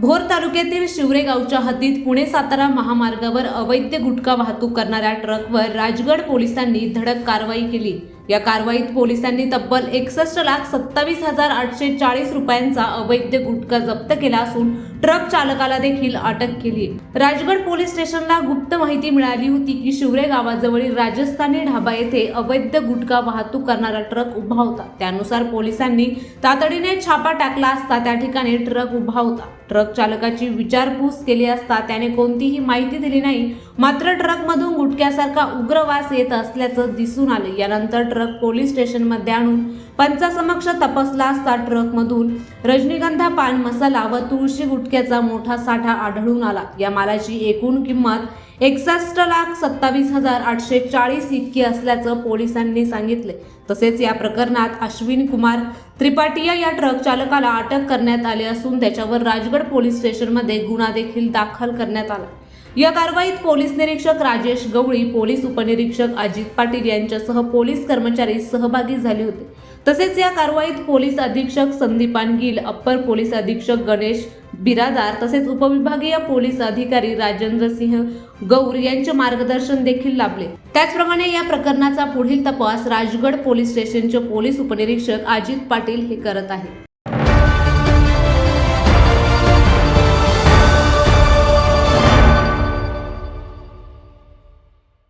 भोर तालुक्यातील शिवरे गावच्या हद्दीत पुणे सातारा महामार्गावर अवैध गुटखा वाहतूक करणाऱ्या ट्रकवर राजगड पोलिसांनी धडक कारवाई केली. या कारवाईत पोलिसांनी तब्बल एकसष्ट लाख सत्तावीस हजार आठशे चाळीस रुपयांचा अवैध गुटखा जप्त केला असून ट्रक चालकाला देखील अटक केली. राजगड पोलीस स्टेशनला गुप्त माहिती मिळाली होती की शिवरे गावाजवळील राजस्थानी ढाबा येथे अवैध गुटखा वाहतूक करणारा ट्रक उभा होता. त्यानुसार पोलिसांनी तातडीने छापा टाकला असता त्या ठिकाणी ट्रक उभा होता. ट्रक चालकाची विचारपूस केली असता त्याने कोणतीही माहिती दिली नाही. मात्र ट्रकमधून गुटख्यासारखा उग्र वास येत असल्याचं दिसून आलं. यानंतर ट्रक पोलीस स्टेशनमध्ये आणून पंचासमक्ष तपासला असता ट्रकमधून. रजनीगंधा पान मसाला व तुळशी गुटख्याचा मोठा साठा आढळून आला. या मालाची एकूण किंमत एकसष्ट लाख सत्तावीस हजार आठशे चाळीस इतकी असल्याचं पोलिसांनी सांगितले. तसेच या प्रकरणात अश्विन कुमार त्रिपाठिया या ट्रक चालकाला अटक करण्यात आली असून त्याच्यावर राजगड पोलीस स्टेशनमध्ये गुन्हा देखील दाखल करण्यात आला. या कारवाईत पोलीस निरीक्षक राजेश गवळी पोलीस उपनिरीक्षक अजित पाटील यांच्यासह पोलीस कर्मचारी सहभागी झाले होते. तसेच या कारवाईत पोलीस अधीक्षक संदीपान गिल अप्पर पोलीस अधीक्षक गणेश बिरादार तसेच उपविभागीय पोलीस अधिकारी राजेंद्र सिंह गौर यांचे मार्गदर्शन देखील लाभले. त्याचप्रमाणे या प्रकरणाचा पुढील तपास राजगड पोलीस स्टेशनचे पोलीस उपनिरीक्षक अजित पाटील हे करत आहेत.